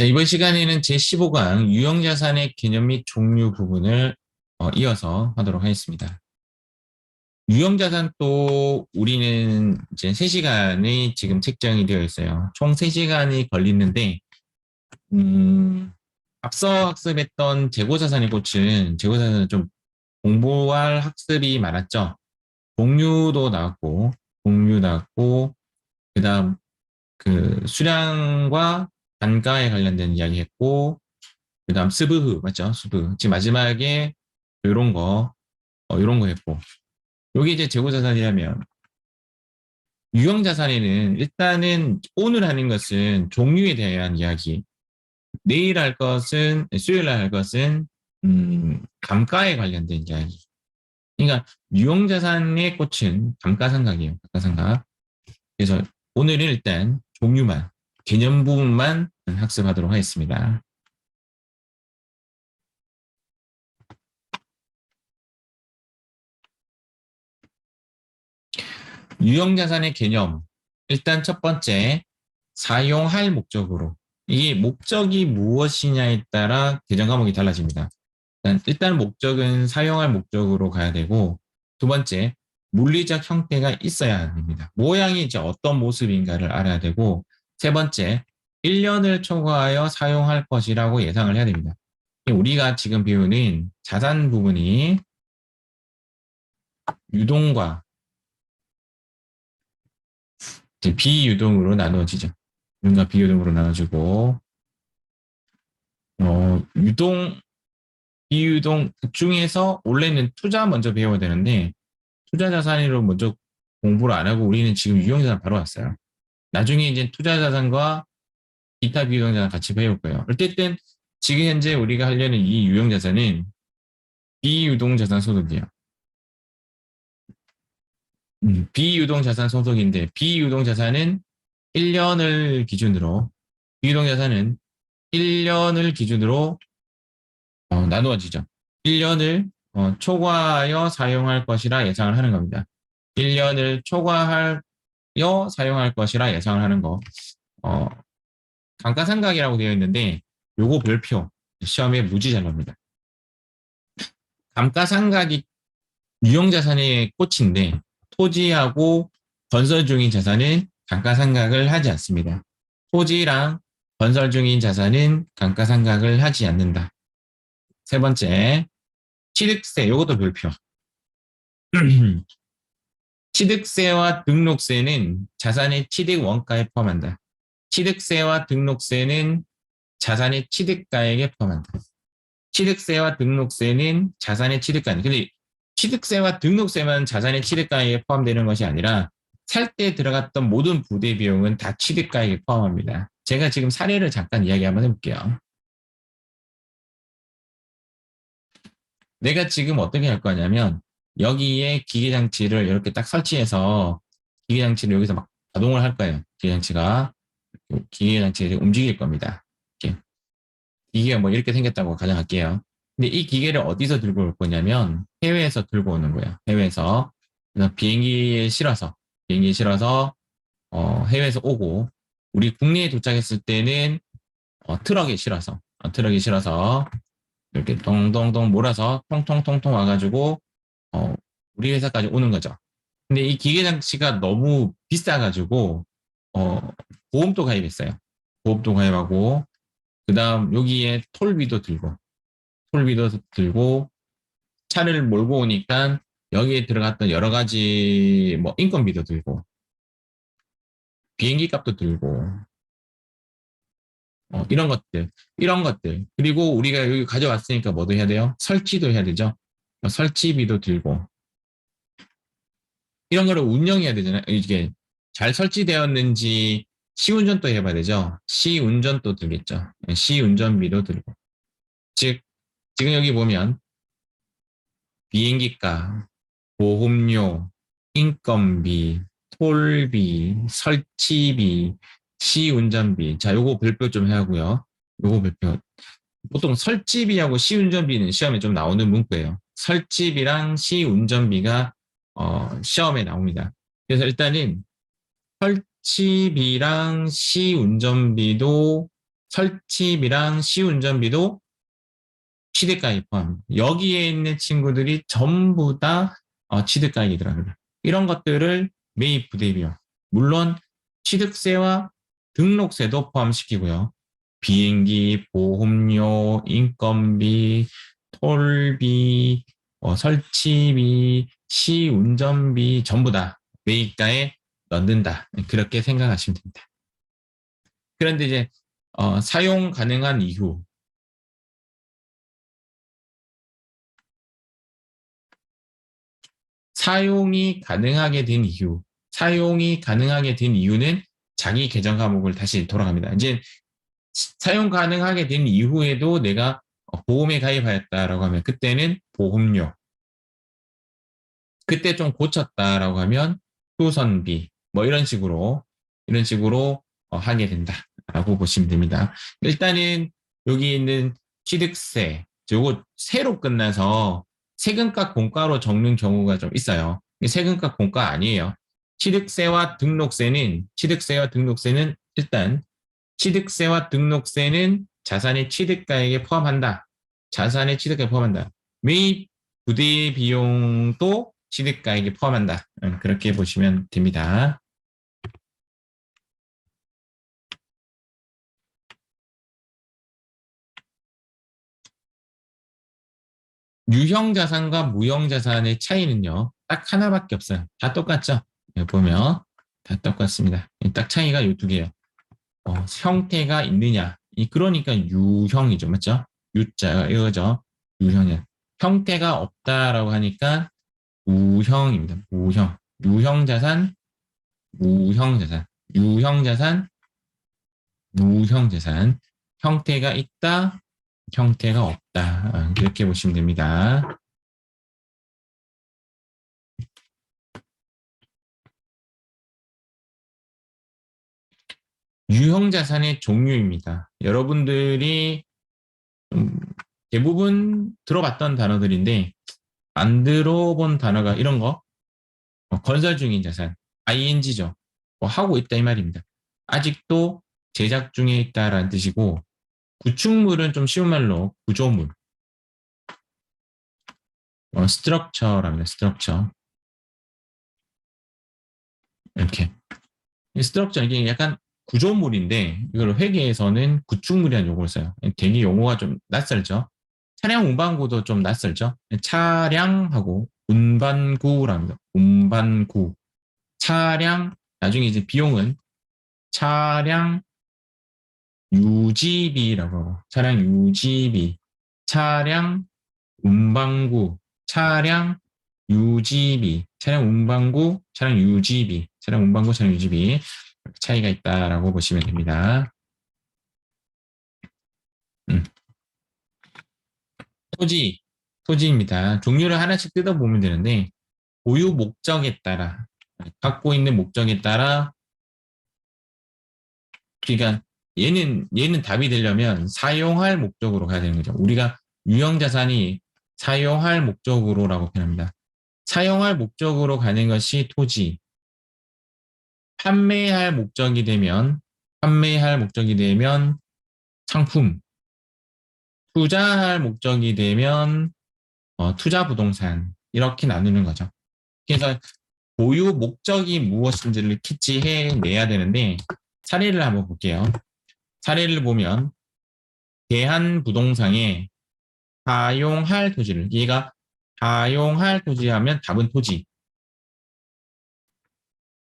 자, 이번 시간에는 제15강 유형자산의 개념 및 종류 부분을 어, 이어서 하도록 하겠습니다. 유형자산 또 우리는 이제 3시간이 지금 책정이 되어 있어요. 총 3시간이 걸리는데, 음, 앞서 학습했던 재고자산의 꽃은 재고자산은 좀 공부할 학습이 많았죠. 종류도 나왔고, 종류 나왔고, 그 다음 그 수량과 단가에 관련된 이야기 했고, 그 다음 스브흐, 맞죠? 스브. 지금 마지막에 요런 거, 어, 요런 거 했고. 요게 이제 재고자산이라면, 유형자산에는 일단은 오늘 하는 것은 종류에 대한 이야기, 내일 할 것은, 수요일 날 할 것은, 음, 감가에 관련된 이야기. 그러니까 유형자산의 꽃은 감가상각이에요. 감가상각. 그래서 오늘은 일단 종류만, 개념 부분만 학습하도록 하겠습니다. 유형자산의 개념. 일단 첫 번째, 사용할 목적으로. 이게 목적이 무엇이냐에 따라 개정 과목이 달라집니다. 일단, 일단 목적은 사용할 목적으로 가야 되고, 두 번째, 물리적 형태가 있어야 됩니다. 모양이 이제 어떤 모습인가를 알아야 되고, 세 번째, 1년을 초과하여 사용할 것이라고 예상을 해야 됩니다. 우리가 지금 배우는 자산 부분이 유동과 비유동으로 나누어지죠. 유동과 비유동으로 나눠지고, 어, 유동, 비유동 그 중에서 원래는 투자 먼저 배워야 되는데, 투자 자산으로 먼저 공부를 안 하고 우리는 지금 유형자산 바로 왔어요. 나중에 이제 투자 자산과 기타 비유동 자산 같이 배울 거예요. 어쨌든 지금 현재 우리가 하려는 이 유형 자산은 비유동 자산 소득이에요. 음, 비유동 자산 소득인데 비유동 자산은 1년을 기준으로 비유동 자산은 1년을 기준으로 어, 나누어지죠. 1년을 어, 초과하여 사용할 것이라 예상을 하는 겁니다. 1년을 초과하 여 사용할 것이라 예상을 하는 거. 어, 감가상각이라고 되어 있는데 요거 별표 시험에 무지 잘 나옵니다. 감가상각이 유형자산의 꽃인데 토지하고 건설 중인 자산은 감가상각을 하지 않습니다. 토지랑 건설 중인 자산은 감가상각을 하지 않는다. 세 번째, 취득세, 요것도 별표. 취득세와 등록세는 자산의 취득 원가에 포함한다. 취득세와 등록세는 자산의 취득가액에 포함한다. 취득세와 등록세는 자산의 취득가액. 근데 취득세와 등록세만 자산의 취득가액에 포함되는 것이 아니라 살 때 들어갔던 모든 부대 비용은 다 취득가액에 포함합니다. 제가 지금 사례를 잠깐 이야기 한번 해볼게요. 내가 지금 어떻게 할 거냐면 여기에 기계 장치를 이렇게 딱 설치해서 기계 장치를 여기서 막 가동을 할 거예요. 기계 장치가 기계 장치가 움직일 겁니다. 이렇게. 기계가 뭐 이렇게 생겼다고 가정할게요. 근데 이 기계를 어디서 들고 올 거냐면 해외에서 들고 오는 거예요. 해외에서 비행기에 실어서 비행기에 실어서 어, 해외에서 오고 우리 국내에 도착했을 때는 어, 트럭에 실어서 어, 트럭에 실어서 이렇게 동동동 몰아서 통통통통 와가지고 어, 우리 회사까지 오는 거죠. 근데 이 기계 장치가 너무 비싸가지고 어, 보험도 가입했어요. 보험도 가입하고 그 다음 여기에 톨비도 들고 톨비도 들고 차를 몰고 오니까 여기에 들어갔던 여러 가지 뭐 인건비도 들고 비행기 값도 들고 어, 이런 것들 이런 것들 그리고 우리가 여기 가져왔으니까 뭐도 해야 돼요? 설치도 해야 되죠. 설치비도 들고 이런 거를 운영해야 되잖아요. 이게 잘 설치되었는지 시운전도 해봐야 되죠. 시운전도 들겠죠. 네, 시운전비도 들고. 즉, 지금 여기 보면 비행기가, 보험료, 인건비, 톨비, 설치비, 시운전비. 자, 요거 별표 좀 하고요. 요거 별표. 보통 설치비하고 시운전비는 시험에 좀 나오는 문구예요. 설치비랑 시 운전비가 어, 시험에 나옵니다. 그래서 일단은 설치비랑 시 운전비도 설치비랑 시 운전비도 취득가액 포함. 여기에 있는 친구들이 전부 다 어, 취득가액이 들어갑니다. 이런 것들을 매입 부대 비용. 물론 취득세와 등록세도 포함시키고요. 비행기, 보험료, 인건비, 톨비, 어, 설치비, 시 운전비 전부 다 매입가에 넣는다. 그렇게 생각하시면 됩니다. 그런데 이제 어, 사용 가능한 이후 사용이 가능하게 된 이유, 사용이 가능하게 된 이유는 자기 계정 과목을 다시 돌아갑니다. 이제 사용 가능하게 된 이후에도 내가 보험에 가입하였다라고 하면 그때는 보험료, 그때 좀 고쳤다라고 하면 수선비, 뭐 이런 식으로 이런 식으로 어, 하게 된다라고 보시면 됩니다. 일단은 여기 있는 취득세, 요거 세로 끝나서 세금값 공가로 적는 경우가 좀 있어요. 세금값 공가 아니에요. 취득세와 등록세는 취득세와 등록세는 일단 취득세와 등록세는 자산의 취득가액에 포함한다. 자산의 취득가액에 포함한다. 매입 부대 비용도 취득가액에 포함한다. 음, 그렇게 보시면 됩니다. 유형 자산과 무형 자산의 차이는요, 딱 하나밖에 없어요. 다 똑같죠? 여기 보면 다 똑같습니다. 딱 차이가 이 두 개예요. 어, 형태가 있느냐. 이 그러니까 유형이죠, 맞죠? 유자가 이거죠. 유형이야. 형태가 없다라고 하니까 무형입니다. 무형. 유형 자산, 무형 자산, 유형 자산, 무형 자산. 형태가 있다, 형태가 없다. 아, 이렇게 보시면 됩니다. 유형 자산의 종류입니다. 여러분들이 대부분 들어봤던 단어들인데 안 들어본 단어가 이런 거 어, 건설 중인 자산 ing죠. 뭐 하고 있다 이 말입니다. 아직도 제작 중에 있다라는 뜻이고 구축물은 좀 쉬운 말로 구조물. 어, 스트럭처랍니다. 스트럭처. 이렇게. 이 스트럭처 이게 약간 구조물인데 이걸 회계에서는 구축물이라는 용어를 써요. 되게 용어가 좀 낯설죠. 차량 운반구도 좀 낯설죠. 차량하고 운반구랍니다. 운반구. 차량 나중에 이제 비용은 차량 유지비라고 하고 차량 유지비, 차량 운반구, 차량 유지비, 차량 운반구, 차량 유지비, 차량 운반구, 차량 유지비 차이가 있다라고 보시면 됩니다. 음. 토지, 토지입니다. 종류를 하나씩 뜯어보면 되는데 보유 목적에 따라 갖고 있는 목적에 따라 그러니까 얘는 얘는 답이 되려면 사용할 목적으로 가야 되는 거죠. 우리가 유형 자산이 사용할 목적으로라고 표현합니다. 사용할 목적으로 가는 것이 토지. 판매할 목적이 되면 판매할 목적이 되면 상품. 투자할 목적이 되면 어, 투자 부동산 이렇게 나누는 거죠. 그래서 보유 목적이 무엇인지를 캐치해 내야 되는데 사례를 한번 볼게요. 사례를 보면 대한부동산에 사용할 토지를 얘가 사용할 토지 하면 답은 토지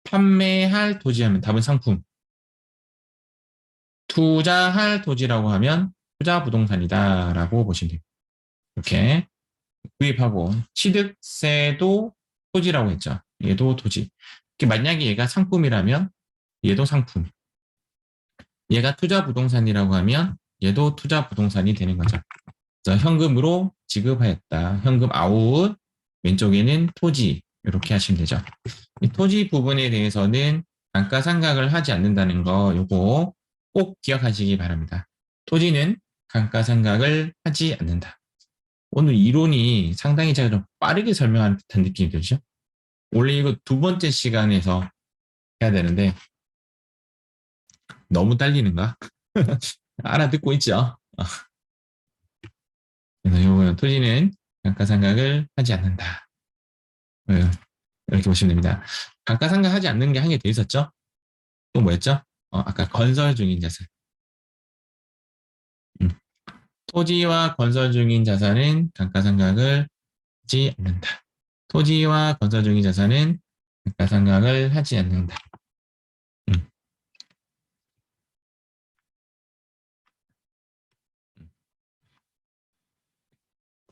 판매할 토지 하면 답은 상품 투자할 토지라고 하면 투자 부동산이다 라고 보시면 돼요 이렇게 구입하고 취득세도 토지라고 했죠 얘도 토지 만약에 얘가 상품이라면 얘도 상품 얘가 투자 부동산이라고 하면 얘도 투자 부동산이 되는 거죠. 현금으로 지급하였다. 현금 아웃. 왼쪽에는 토지. 이렇게 하시면 되죠. 이 토지 부분에 대해서는 감가상각을 하지 않는다는 거 요거 꼭 기억하시기 바랍니다. 토지는 감가상각을 하지 않는다. 오늘 이론이 상당히 제가 좀 빠르게 설명하는 듯한 느낌이 들죠? 원래 이거 두 번째 시간에서 해야 되는데 너무 딸리는가? 알아듣고 있죠? 어. 그래서 요거는 토지는 감가상각을 하지 않는다. 어, 이렇게 보시면 됩니다. 감가상각하지 않는 게 한 개 더 있었죠? 또 뭐였죠? 어, 아까 건설 중인 자산. 음. 토지와 건설 중인 자산은 감가상각을 하지 않는다. 토지와 건설 중인 자산은 감가상각을 하지 않는다. 음.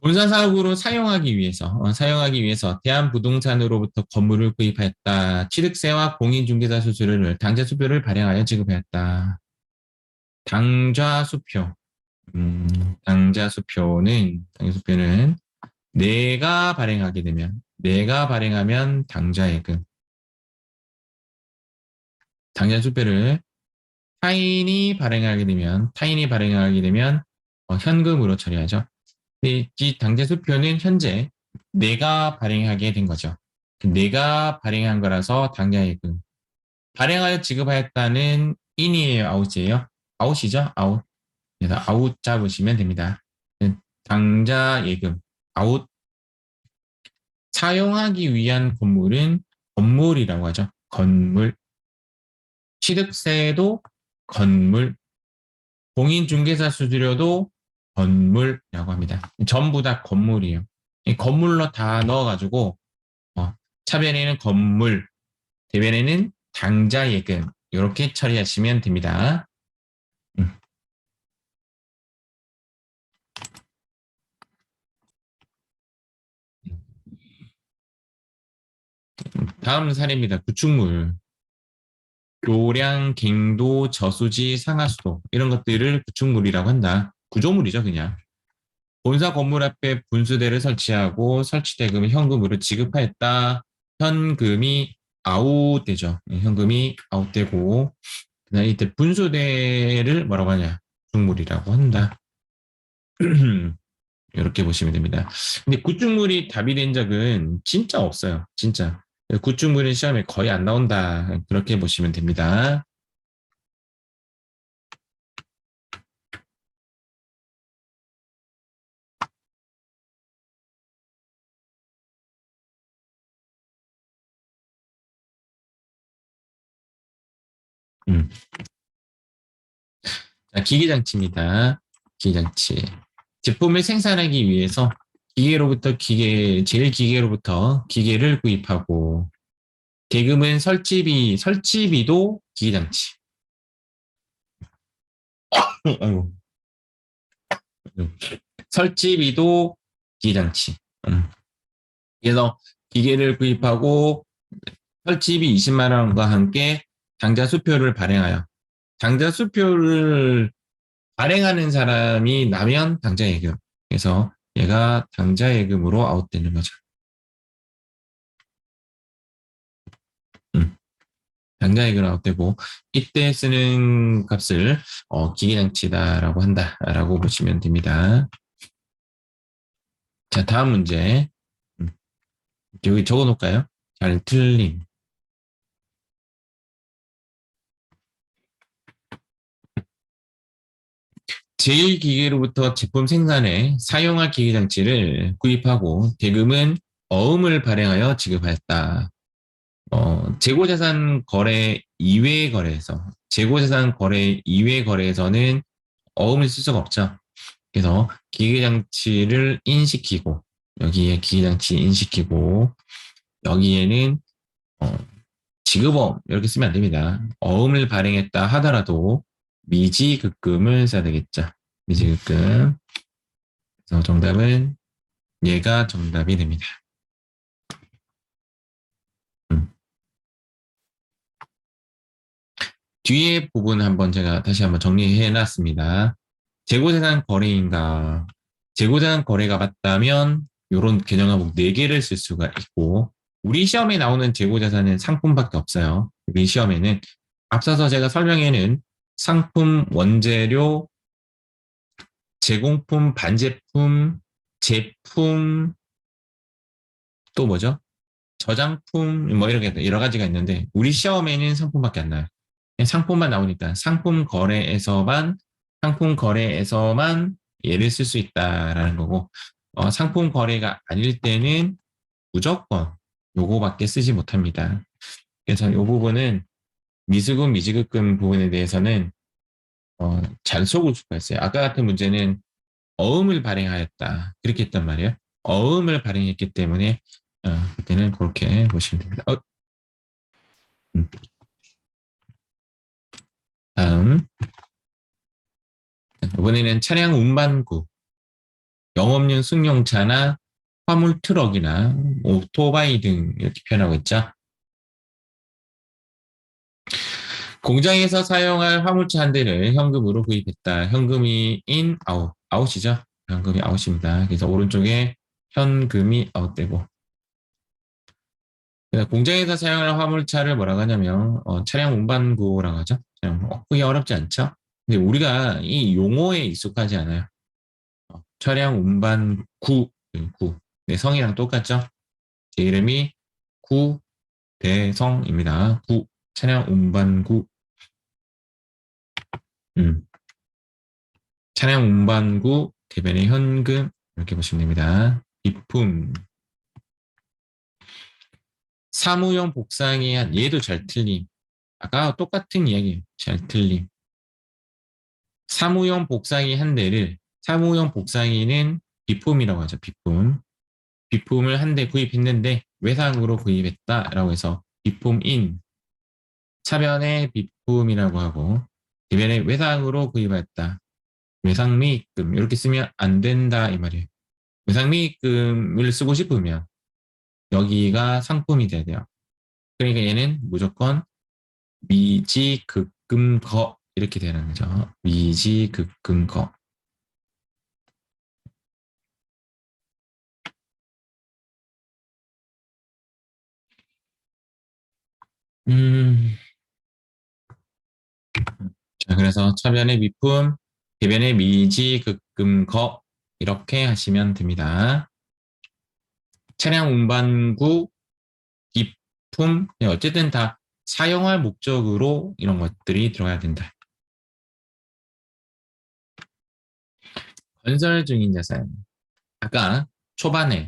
본사사업으로 사용하기 위해서 어, 사용하기 위해서 대한부동산으로부터 건물을 구입하였다. 취득세와 공인중개사 수수료를 당좌 수표를 발행하여 지급하였다. 당좌 수표 음, 당좌 수표는 당좌 수표는 내가 발행하게 되면 내가 발행하면 당좌예금 당좌 수표를 타인이 발행하게 되면 타인이 발행하게 되면 어, 현금으로 처리하죠. 이 당좌수표는 현재 내가 발행하게 된 거죠. 내가 발행한 거라서 당좌예금. 발행하여 지급하였다는 인이에요, 아웃이에요? 아웃이죠, 아웃. 그래서 아웃 잡으시면 됩니다. 당좌예금, 아웃. 사용하기 위한 건물은 건물이라고 하죠. 건물. 취득세도 건물. 공인중개사 수수료도 건물이라고 합니다. 전부 다 건물이에요. 이 건물로 다 넣어가지고 어, 차변에는 건물, 대변에는 당좌 예금 이렇게 처리하시면 됩니다. 음. 다음 사례입니다. 구축물. 교량, 갱도, 저수지, 상하수도 이런 것들을 구축물이라고 한다. 구조물이죠, 그냥. 본사 건물 앞에 분수대를 설치하고 설치 대금을 현금으로 지급하였다. 현금이 아웃되죠. 예, 현금이 아웃되고 그다음 이때 분수대를 뭐라고 하냐? 구축물이라고 한다. 이렇게 보시면 됩니다. 근데 구축물이 답이 된 적은 진짜 없어요. 진짜. 구축물은 시험에 거의 안 나온다. 그렇게 보시면 됩니다. 음. 자, 기계장치입니다. 기계장치. 제품을 생산하기 위해서 기계로부터 기계, 제일 기계로부터 기계를 구입하고, 대금은 설치비, 설치비도 기계장치. 아이고. 설치비도 기계장치. 음. 그래서 기계를 구입하고 설치비 20만 원과 함께 당좌 수표를 발행하여 당좌 수표를 발행하는 사람이 나면 당좌 예금. 그래서 얘가 당좌 예금으로 아웃되는 거죠. 음. 당좌 예금 아웃되고 이때 쓰는 값을 어, 기계장치다라고 한다라고 보시면 됩니다. 자 다음 문제 음. 여기 적어놓을까요? 잘 틀림. 제1기계로부터 제품 생산에 사용할 기계 장치를 구입하고 대금은 어음을 발행하여 지급하였다. 어, 재고자산 거래 이외 거래에서 재고자산 거래 이외 거래에서는 어음을 쓸 수가 없죠. 그래서 기계장치를 인식키고 여기에 기계장치 인식키고 여기에는 어, 지급어음 이렇게 쓰면 안 됩니다. 어음을 발행했다 하더라도 미지급금을 써야 되겠죠. 미지급금. 그래서 정답은 얘가 정답이 됩니다. 음. 뒤에 부분 한번 제가 다시 한번 정리해 놨습니다. 재고자산 거래인가 재고자산 거래가 맞다면 이런 개정 항목 4개를 쓸 수가 있고 우리 시험에 나오는 재고자산은 상품밖에 없어요. 우리 시험에는 앞서서 제가 설명에는 상품, 원재료, 제공품, 반제품, 제품, 또 뭐죠? 저장품, 뭐 이렇게 여러 가지가 있는데, 우리 시험에는 상품밖에 안 나요. 상품만 나오니까 상품 거래에서만 상품 거래에서만 얘를 쓸 수 있다라는 거고 어, 상품 거래가 아닐 때는 무조건 요거밖에 쓰지 못합니다. 그래서 이 부분은 미수금, 미지급금 부분에 대해서는 어, 잘 속을 수가 있어요. 아까 같은 문제는 어음을 발행하였다. 그렇게 했단 말이에요. 어음을 발행했기 때문에 어, 그때는 그렇게 보시면 됩니다. 어. 음. 다음 이번에는 차량 운반구 영업용 승용차나 화물 트럭이나 오토바이 등 이렇게 표현하고 있죠. 공장에서 사용할 화물차 한 대를 현금으로 구입했다. 현금이 인 아웃 아웃이죠. 현금이 아웃입니다. 그래서 오른쪽에 현금이 아웃되고 공장에서 사용할 화물차를 뭐라고 하냐면 어, 차량 운반구라고 하죠. 어, 그게 어렵지 않죠. 근데 우리가 이 용어에 익숙하지 않아요. 어, 차량 운반구 구 네, 성이랑 똑같죠. 제 이름이 구대성입니다. 구 차량 운반구 음. 차량 운반구 대변의 현금 이렇게 보시면 됩니다. 비품 사무용 복상이 한 얘도 잘 틀림. 아까 똑같은 이야기 잘 틀림. 사무용 복상이 한 대를 사무용 복상이는 비품이라고 하죠. 비품. 비품을 한 대 구입했는데 외상으로 구입했다라고 해서 비품인 차변의 비품이라고 하고 대변의 외상으로 구입했다. 외상 미입금 이렇게 쓰면 안 된다 이 말이에요. 외상 미입금을 쓰고 싶으면 여기가 상품이 돼야 돼요. 그러니까 얘는 무조건 미지급금거 이렇게 되는 거죠. 미지급금거. 음. 자, 그래서 차변의 미품, 대변의 미지급금거 이렇게 하시면 됩니다. 차량 운반구, 기품, 네, 어쨌든 다 사용할 목적으로 이런 것들이 들어가야 된다. 건설 중인 자산. 아까 초반에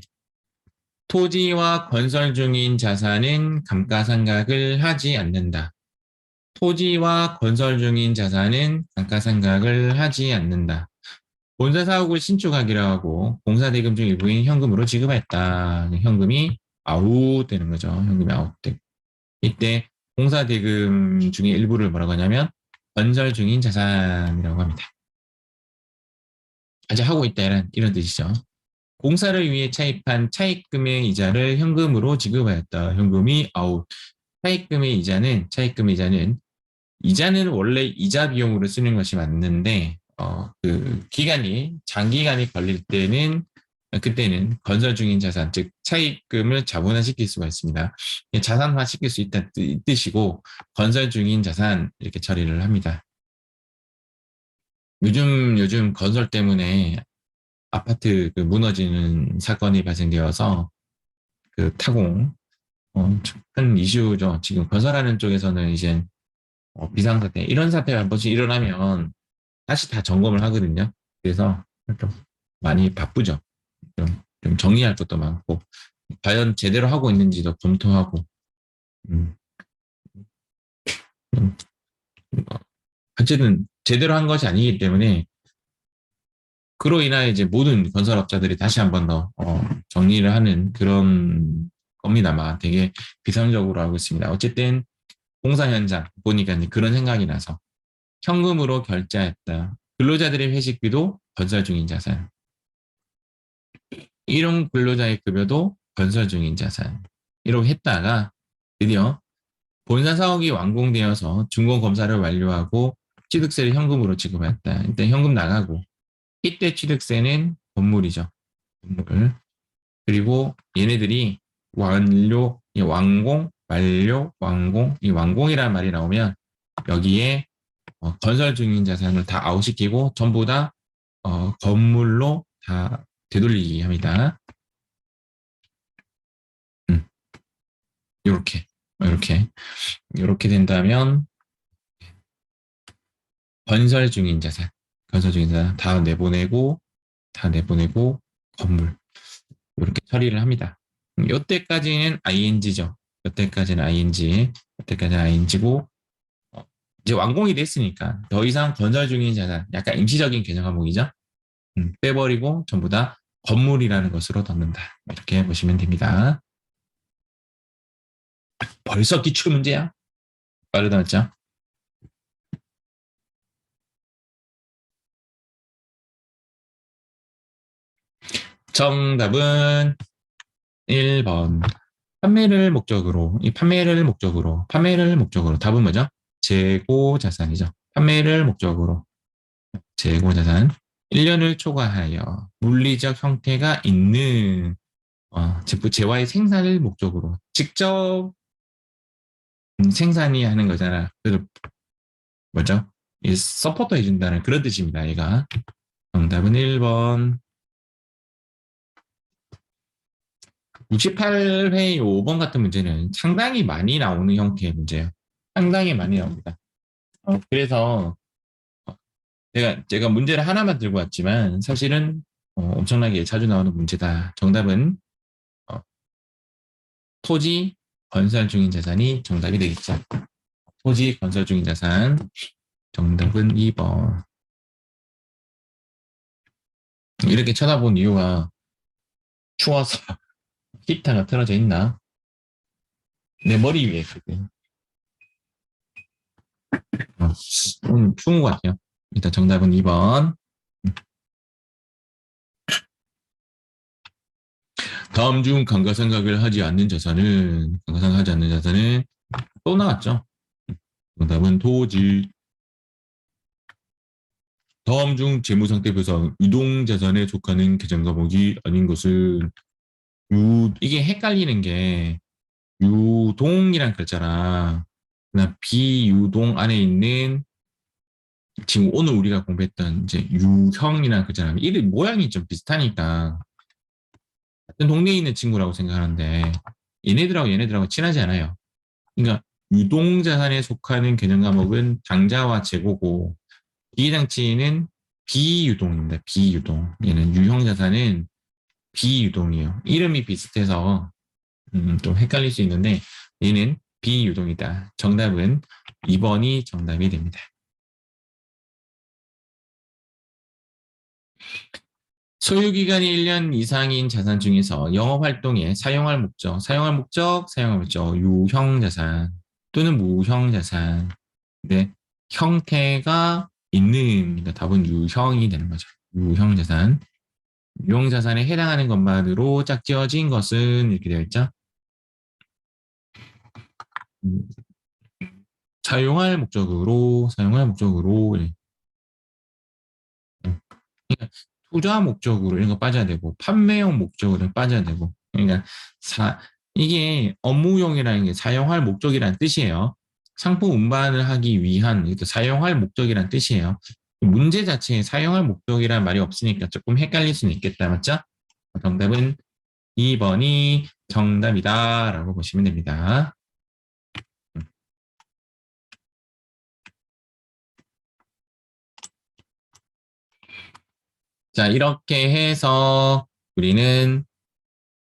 토지와 건설 중인 자산은 감가상각을 하지 않는다. 토지와 건설 중인 자산은 감가상각을 하지 않는다. 본사 사옥을 신축하기로 하고 공사 대금 중 일부인 현금으로 지급했다. 현금이 아웃 되는 거죠. 현금이 아웃되고. 이때 공사 대금 중에 일부를 뭐라고 하냐면 건설 중인 자산이라고 합니다. 아직 하고 있다 이런, 이런 뜻이죠. 공사를 위해 차입한 차입금의 이자를 현금으로 지급하였다. 현금이 아웃. 차입금의 이자는 차입금의 이자는 이자는 원래 이자 비용으로 쓰는 것이 맞는데 어, 그 기간이 장기간이 걸릴 때는 그때는 건설 중인 자산, 즉 차입금을 자본화 시킬 수가 있습니다. 자산화 시킬 수 있다는 뜻이고 건설 중인 자산 이렇게 처리를 합니다. 요즘 요즘 건설 때문에 아파트 그 무너지는 사건이 발생되어서 그 타공 어, 큰 이슈죠. 지금 건설하는 쪽에서는 이제 어, 비상사태 이런 사태가 한 번씩 일어나면 다시 다 점검을 하거든요. 그래서 좀 많이 바쁘죠. 좀, 좀 정리할 것도 많고 과연 제대로 하고 있는지도 검토하고 음. 음. 어쨌든 제대로 한 것이 아니기 때문에 그로 인하여 이제 모든 건설업자들이 다시 한 번 더 어, 정리를 하는 그런 겁니다만 되게 비상적으로 하고 있습니다. 어쨌든 공사 현장 보니까 그런 생각이 나서 현금으로 결제했다. 근로자들의 회식비도 건설 중인 자산. 일용 근로자의 급여도 건설 중인 자산. 이렇게 했다가 드디어 본사 사옥이 완공되어서 준공 검사를 완료하고 취득세를 현금으로 지급했다. 일단 현금 나가고 이때 취득세는 건물이죠. 건물. 그리고 얘네들이 완료, 완공, 완료, 완공, 이 완공이라는 말이 나오면 여기에 어, 건설 중인 자산을 다 아웃시키고 전부 다 어, 건물로 다 되돌리기 합니다. 음. 요렇게, 이렇게, 이렇게 된다면 건설 중인 자산. 건설 중인 자산 다 내보내고 다 내보내고 건물 이렇게 처리를 합니다. 음, 요때까지는 ing죠. 요때까지는 ing, 요때까지는 ing고 어, 이제 완공이 됐으니까 더 이상 건설 중인 자산, 약간 임시적인 개념 항목이죠. 음, 빼버리고 전부 다 건물이라는 것으로 넣는다. 이렇게 보시면 됩니다. 벌써 기출 문제야? 빠르다 맞죠? 정답은 1번. 판매를 목적으로, 이 판매를 목적으로, 판매를 목적으로. 답은 뭐죠? 재고 자산이죠. 판매를 목적으로. 재고 자산. 1년을 초과하여 물리적 형태가 있는 어, 제품 재화의 생산을 목적으로 직접 음, 생산이 하는 거잖아. 그래서 뭐죠? 이 서포터 해준다는 그런 뜻입니다. 얘가 정답은 1번 68회 5번 같은 문제는 상당히 많이 나오는 형태의 문제예요. 상당히 많이 나옵니다. 어, 그래서 어, 제가 제가 문제를 하나만 들고 왔지만 사실은 어, 엄청나게 자주 나오는 문제다. 정답은 어, 토지 건설 중인 자산이 정답이 되겠죠. 토지 건설 중인 자산 정답은 2번. 이렇게 쳐다본 이유가 추워서 히터가 틀어져 있나? 내 머리 위에 있거든. 어, 음, 추운 것 같아요. 일단 정답은 2번. 다음 중 감가상각을 하지 않는 자산은 감가상각하지 않는 자산은 또 나왔죠. 정답은 토지. 다음 중 재무상태 표상 유동자산에 속하는 계정 과목이 아닌 것은 유 이게 헷갈리는 게 유동이란 글자랑 그다음 비유동 안에 있는 지금 오늘 우리가 공부했던 이제 유형이라는 글자랑 이름 모양이 좀 비슷하니까 같은 동네에 있는 친구라고 생각하는데 얘네들하고 얘네들하고 친하지 않아요. 그러니까 유동자산에 속하는 개념 과목은 장자와 재고고 비장치는 비유동입니다. 비유동. 얘는 유형자산은 비유동이에요. 이름이 비슷해서 음, 좀 헷갈릴 수 있는데 얘는 비유동이다. 정답은 2번이 정답이 됩니다. 소유기간이 1년 이상인 자산 중에서 영업활동에 사용할 목적, 사용할 목적, 사용할 목적, 유형 자산 또는 무형 자산 네, 형태가 있는 그러니까 답은 유형이 되는 거죠. 유형 자산 유형 자산에 해당하는 것만으로 짝지어진 것은 이렇게 되어 있죠. 음, 사용할 목적으로 사용할 목적으로 예. 그러니까 투자 목적으로 이런 거 빠져야 되고 판매용 목적으로 빠져야 되고 그러니까 사, 이게 업무용이라는 게 사용할 목적이라는 뜻이에요. 상품 운반을 하기 위한 사용할 목적이라는 뜻이에요. 문제 자체에 사용할 목적이라는 말이 없으니까 조금 헷갈릴 수는 있겠다. 맞죠? 정답은 2번이 정답이다 라고 보시면 됩니다. 자, 이렇게 해서 우리는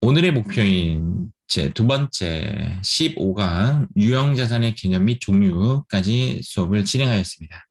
오늘의 목표인 제 두 번째 15강 유형자산의 개념 및 종류까지 수업을 진행하였습니다.